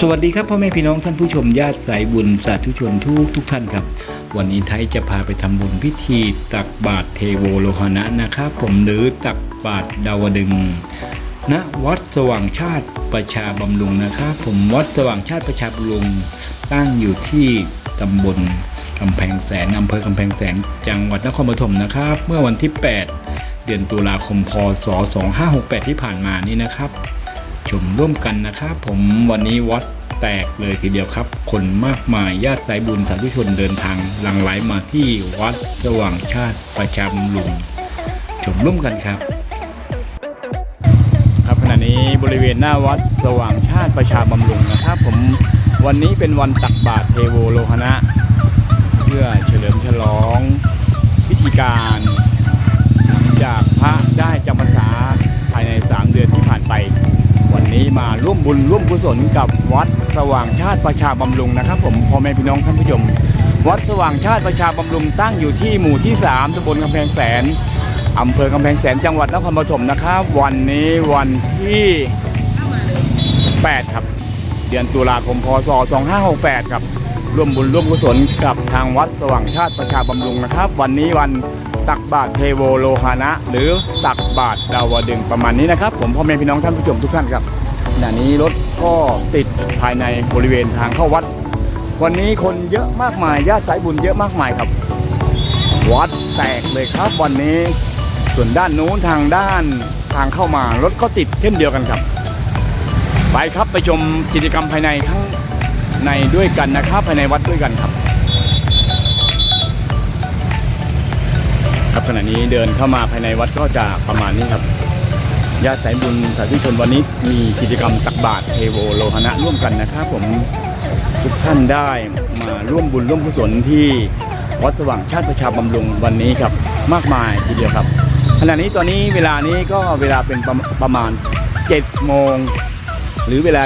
สวัสดีครับพ่อแม่พี่น้องท่านผู้ชมญาติสายบุญสาธุชนทุกทุกท่านครับ วันนี้ไทยจะพาไปทำบุญพิธีตักบาตรเทโวโลหณะนะครับ ผมหรือตักบาตรดาวดึงส์ณวัดสว่างชาติประชาบำรุงนะครับ ผมวัดสว่างชาติประชาบำรุง ตั้งอยู่ที่ตำบลกำแพงแสนอำเภอกำแพงแสนจังหวัดนครปฐมนะครับ เมื่อวันที่ 8 เดือนตุลาคมพศ2568 ที่ผ่านมานี่นะครับ ชมร่วมกันนะครับผมวันนี้วัดแตกเลยทีเดียวครับ คนมากมายญาติสายบุญสาธุชนเดินทางหลั่งไหลมาที่วัดสว่างชาติประชาบำรุงชมร่วมกันครับ ครับขณะนี้บริเวณหน้าวัดสว่างชาติประชาบำรุงนะครับ ผมวันนี้เป็นวันตักบาตรเทโวโลหณะ เพื่อเฉลิมฉลองพิธีการ นี้มาร่วมบุญร่วมกุศลกับวัดสว่างชาติประชาบำรุงนะครับ ผมพ่อแม่พี่น้องท่านผู้ชม วัดสว่างชาติประชาบำรุงตั้งอยู่ที่หมู่ที่ 3ตำบลกำแพงแสนอำเภอกำแพงแสนจังหวัดนครปฐมนะครับ วันนี้วันที่ 8 ครับ เดือนตุลาคมพศ 2568 ครับ ร่วมบุญร่วมกุศลกับทางวัดสว่างชาติประชาบำรุงนะครับ วันนี้วันตักบาตรเทโวโลหานะ หรือตักบาตรดาวดึงประมาณนี้นะครับ ผมพ่อแม่พี่น้องท่านผู้ชมทุกท่านครับ ขณะนี้รถก็ติดภายในบริเวณทางเข้าวัด วันนี้คนเยอะมากมายญาติสายบุญเยอะมากมายครับ วัดแตกเลยครับวันนี้ ส่วนด้านนู้นทางด้านทางเข้ามารถก็ติดเช่นเดียวกันครับ ไปครับไปชมกิจกรรมภายในทั้งในด้วยกันนะครับภายในวัดด้วยกันครับ ครับขณะนี้เดินเข้ามาภายในวัดก็จะประมาณนี้ครับ ญาติสายบุญสาธุชนวันนี้มีกิจกรรมตักบาตรเทโวโลหณะร่วมกันนะครับผมทุกท่านได้มาร่วมบุญร่วมกุศลที่วัดสว่างชาติประชาบำรุงวันนี้ครับมากมายทีเดียวครับขณะนี้ตอนนี้เวลานี้ก็เวลาเป็นประประมาณ7โมงหรือเวลา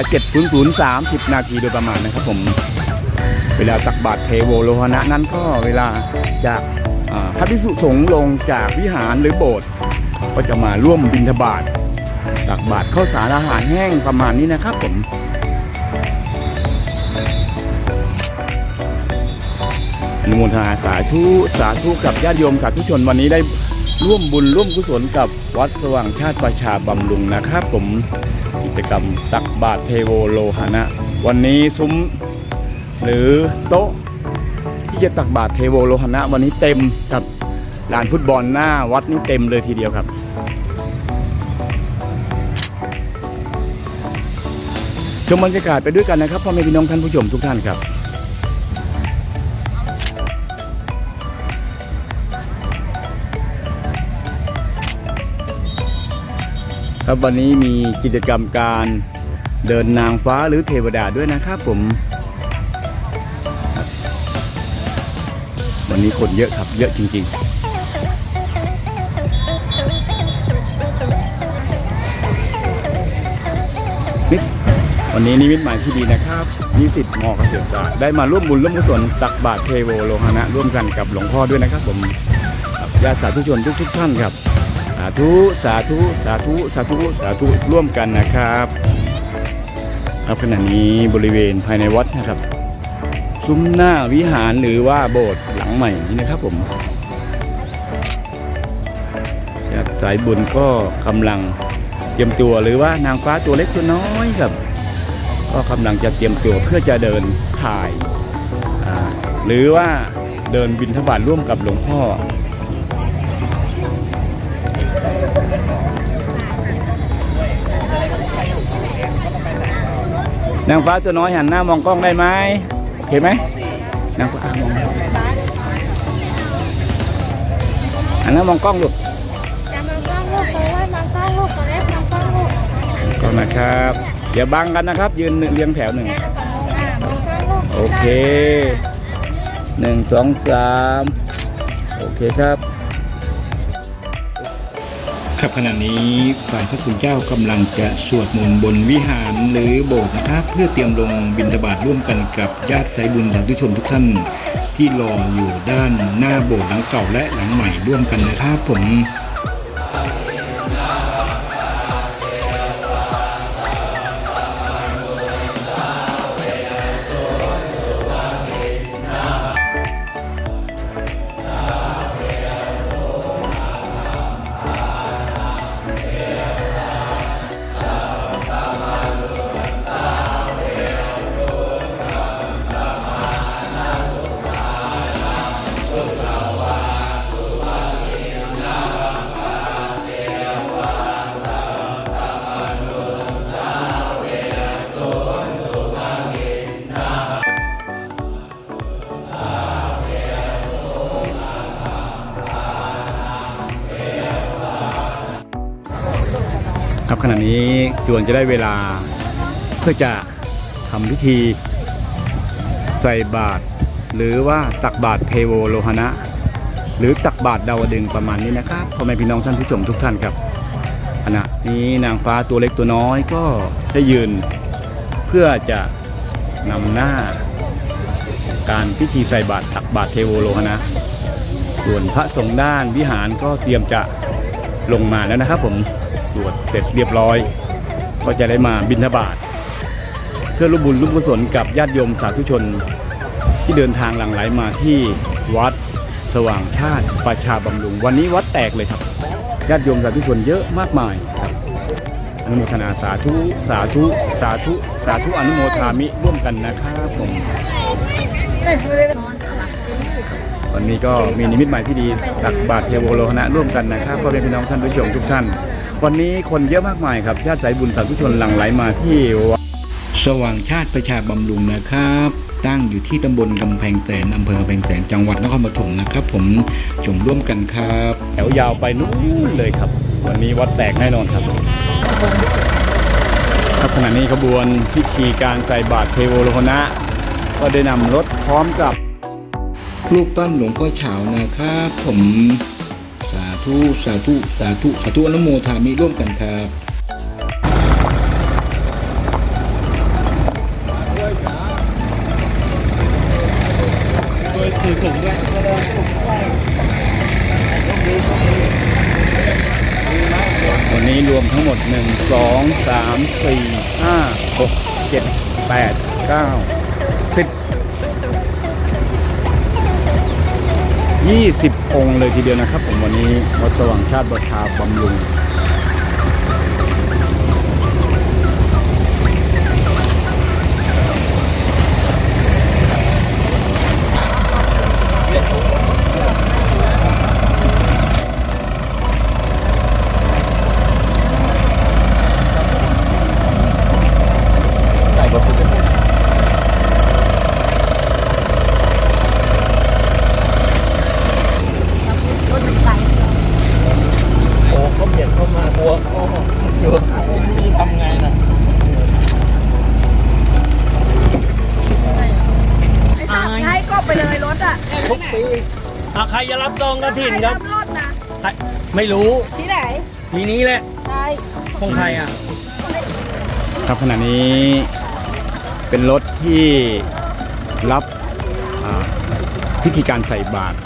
7.030 นาทีโดยประมาณนะครับผมเวลาตักบาตรเทโวโลหณะนั้นก็เวลาจากพระภิกษุสงฆ์ลงจากวิหารหรือโบสถ์ ก็จะมาร่วมบิณฑบาตตักบาตรข้าวสารอาหารแห้งประมาณนี้นะครับผมอนุโมทนาสาธุสาธุกับญาติโยมสาธุชนวันนี้ได้ร่วมบุญร่วมกุศลกับวัดสว่างชาติประชาบำรุงนะครับ ผมกิจกรรมตักบาตรเทโวโลหณะวันนี้ซุ้มหรือโต๊ะที่จะตักบาตรเทโวโลหณะวันนี้เต็มกับ ลานฟุตบอลหน้าวัดนี่เต็มเลยทีเดียวครับ ชมบรรยากาศไปด้วยกันนะครับพ่อแม่พี่น้องท่านผู้ชมทุกท่านครับครับวันนี้มีกิจกรรมการเดินนางฟ้าหรือเทวดาด้วยนะครับผม วันนี้คนเยอะครับเยอะจริงๆ วันนี้นิมิตหมายที่ดีนะครับนิสิตมอเกษตรศาสตร์ได้มาร่วมบุญร่วมกุศลตักบาตรเทโวโลหณะร่วมกันกับหลวงพ่อด้วยนะครับ ผมญาติสาธุชนทุกๆท่านครับ สาธุสาธุสาธุสาธุสาธุร่วมกันนะครับครับขณะนี้บริเวณภายในวัดนะครับซุ้มหน้าวิหารหรือว่าโบสถ์หลังใหม่นี้นะครับผมญาติสายบุญก็กำลังเตรียมตัวหรือว่านางฟ้าตัวเล็กตัวน้อยครับ ก็กำลังจะเตรียมตัวเพื่อจะเดินถ่ายอ่าหรือว่าเดินบินทบาทร่วมกับหลวงพ่อ นางฟ้าตัวน้อยหันหน้ามองกล้องได้ไหมเห็นไหมนางฟ้ามองหันหน้ามองกล้องลูกจะมากล้องลูกไปว่ามังกล้องลูกตัวเล็กมังกล้องลูกกล้องนะครับ อย่าบังกันนะครับ ยืนเรียงแถวหนึ่งโอเคหนึ่งสองสามโอเคครับ ครับขณะนี้ฝ่ายพระคุณเจ้ากำลังจะสวดมนต์บนวิหารหรือโบสถ์นะครับ เพื่อเตรียมลงบิณฑบาตร่วมกันกับญาติใจบุญสาธุชนทุกท่านที่รออยู่ด้านหน้าโบสถ์หลังเก่าและหลังใหม่ร่วมกันนะครับผม ครับขณะนี้จวนจะได้เวลาเพื่อจะทำพิธีใส่บาตรหรือว่าตักบาตรเทโวโลหณะ หรือตักบาตรดาวดึงประมาณนี้นะครับพ่อแม่พี่น้องท่านผู้ชมทุกท่านครับขณะนี้นางฟ้าตัวเล็กตัวน้อยก็ได้ยืน เพื่อจะนำหน้า การพิธีใส่บาตรตักบาตรเทโวโลหณะส่วนพระสงฆ์ด้านวิหารก็เตรียมจะลงมาแล้วนะครับผม วดเสร็จเรียบร้อย ก็จะได้มาบิณฑบาตเพื่อร่วมบุญร่วมกุศลกับญาติโยมสาธุชน ที่เดินทางหลั่งไหลมาที่วัดสว่างชาติประชาบำรุง วันนี้วัดแตกเลยครับญาติโยมสาธุชนเยอะมากมายครับอนุโมทนาสาธุสาธุสาธุสาธุอนุโมทามิร่วมกันนะครับผม วันนี้ก็มีนิมิตหมายที่ดีตักบาตรเทโวโลหณะร่วมกันนะครับพ่อแม่พี่น้องท่านผู้ชมทุกท่าน วันนี้คนเยอะมากมายครับญาติสายบุญสาธุชนหลั่งไหลมาที่วัดสว่างชาติประชาบำรุงนะครับ ตั้งอยู่ที่ตำบลกำแพงแสนอำเภอกำแพงแสนจังหวัดนครปฐมนะครับ ผมชมร่วมกันครับแถวยาวไปนู้นเลยครับ วันนี้วัดแตกแน่นอนครับครับขณะนี้ขบวนพิธีการใส่บาตรเทโวโลหณะก็ได้นำรถพร้อมกับ รูปปั้นหลวงพ่อเฉานะครับผมสาธุสาธุสาธุสาธุอนุโมทามิร่วมกันครับวันนี้รวมทั้งหมด 1 2 3 4 5 6 7 8 9 10 20 องค์เลยทีเดียวนะครับ ผมวันนี้วัดสว่างชาติประชาบำรุง โอ้เขาเบียดเข้ามากลัวเขาอยู่นี่ทำไงน่ะ ให้ก็ไปเลยรถอะทุกปีอะใครจะรับซองกระถิ่นครับรถนะใครไม่รู้ที่ไหนทีนี้แหละใช่ของใครอะ ครับขณะนี้เป็นรถที่รับอ่าพิธีการใส่บาตร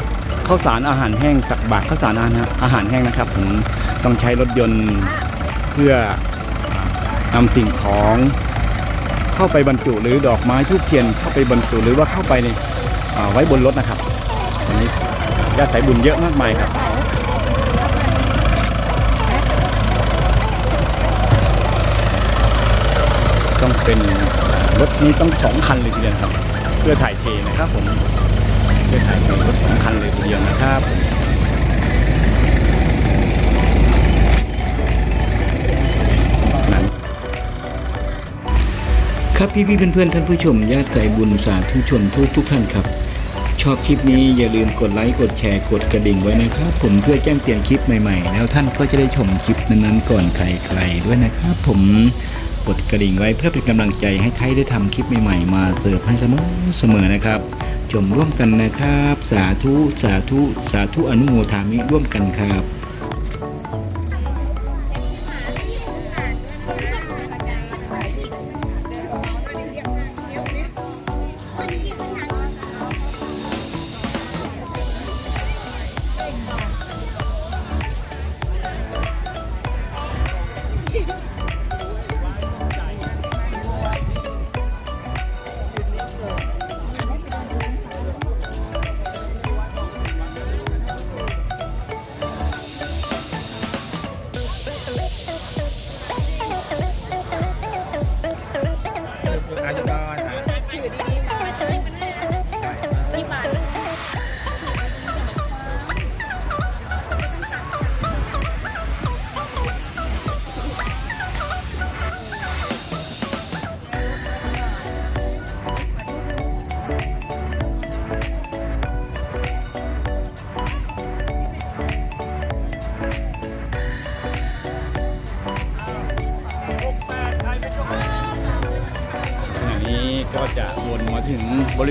ข้าวสารอาหารแห้งตักบาตรข้าวสารอาหารอาหารแห้งนะครับผมต้องใช้รถยนต์เพื่ออ่านำสิ่งของเข้าไปบรรจุหรือดอกไม้ทูบเทียนเข้าไปบรรจุหรือว่าเข้าไปในอ่า ไว้บนรถนะครับอันนี้ญาติสายบุญเยอะมากมายครับต้องเป็นรถนี้ต้องสองคันเลยทีเดียวครับ เพื่อถ่ายเทนะครับผมเพื่อถ่ายเทรถสองคันเลยทีเดียวนะครับนั้นครับพี่พี่ๆเพื่อนท่านผู้ชมญาติสายบุญสาธุชนทุกทุกท่านครับ ชอบคลิปนี้อย่าลืมกดไลค์กดแชร์กดกระดิ่งไว้นะครับ ผมเพื่อแจ้งเตือนคลิปใหม่ๆ แล้วท่านก็จะได้ชมคลิปนั้นๆก่อนใครๆด้วยนะครับ ผมกดกระดิ่งไว้เพื่อเป็นกำลังใจให้ไทยได้ทำคลิปใหม่ๆ มาเสิร์ฟให้เสมอเสมอนะครับ ชมร่วมกันนะครับ สาธุสาธุสาธุอนุโมทามิร่วมกันครับ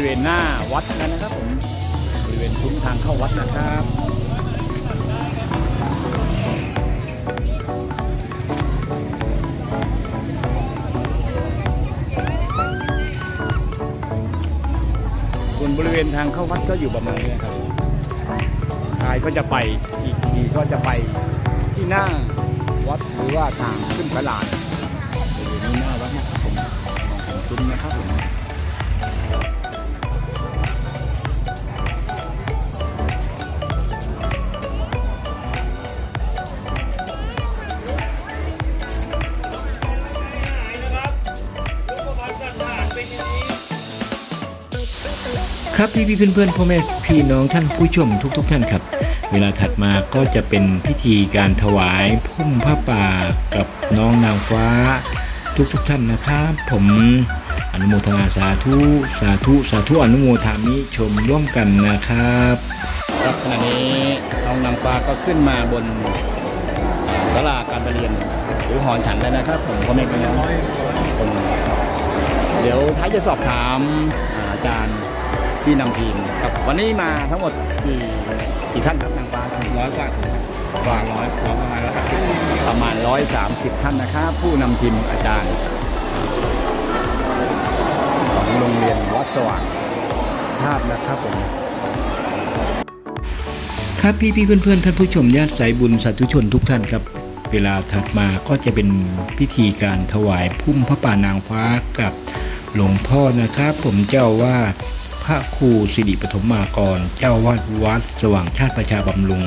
ริเวณหน้าวัดนะครับผมบริเวณซุ้มทางเข้าวัดนะครับส่วนบริเวณทางเข้าวัดก็อยู่ประมาณนี้ครับทายก็จะไปอีกทีก็จะไปที่หน้าวัดหรือว่าทางขึ้นพระลานับพี่พี่เพื่อนพ่อแม่พี่น้องท่านผู้ชมทุกๆท่านครับ เวลาถัดมาก็จะเป็นพิธีการถวายพุ่มผ้าป่ากับน้องนางฟ้าทุกๆท่านนะครับผมอนุโมทนาสาธุสาธุสาธุอนุโมทามิชมร่วมกันนะครับครับขณะนี้น้องนางฟ้าก็ขึ้นมาบนศาลาการประเรียนหรือหอฉันแล้วนะครับ ผมก็ไม่เป็นยคนเดี๋ยวท้ายจะสอบถามอาจารย์ ที่นำทีมครับวันนี้มาทั้งหมดกี่กี่ท่านครับนางฟ้าร้อยกว่ากว่าร้อยประมาณร้อยประมาณร้อยสามสิบท่านนะครับ ผู้นำทีมอาจารย์ของโรงเรียนวัดสว่างชาตินะครับผมครับพี่พี่ๆเพื่อนท่านผู้ชมญาติสายบุญสาธุชนทุกท่านครับ เวลาถัดมาก็จะเป็นพิธีการถวายพุ่มพระป่านางฟ้ากับหลวงพ่อนะครับ ผมเจ้าอาวา พระครูสิริปฐมมากร เจ้าวาดวัดสว่างชาติประชาบำรุง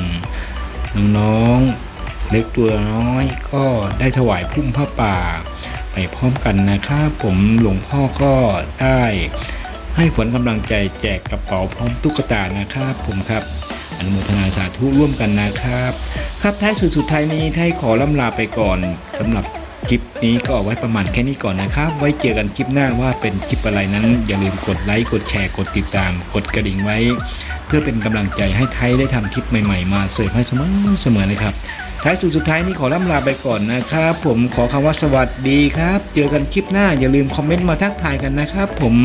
น้องๆเล็กตัวน้อยก็ได้ถวายพุ่มพระป่า ไปพร้อมกันนะครับผมหลวงพ่อก็ได้ให้ฝนกำลังใจแจกกระเป๋าพร้อมตุ๊กตานะครับผมครับอนุโมทนาสาธุร่วมกันนะครับ ครับท้ายสุดสุดท้ายนี้ไทยขอล่ำลาไปก่อนสำหรับ คลิปนี้ก็เอาไว้ประมาณแค่นี้ก่อนนะครับ ไว้เจอกันคลิปหน้าว่าเป็นคลิปอะไรนั้น อย่าลืมกดไลค์ กดแชร์ กดติดตาม กดกระดิ่งไว้ เพื่อเป็นกำลังใจให้ไทยได้ทำคลิปใหม่ๆ มาเสิร์ฟให้เสมอเสมอเลยครับ ท้ายสุดสุดท้ายนี้ขอล่ำลาไปก่อนนะครับ ผมขอคำว่าสวัสดีครับ เจอกันคลิปหน้าอย่าลืมคอมเมนต์มาทักทายกันนะครับ ผม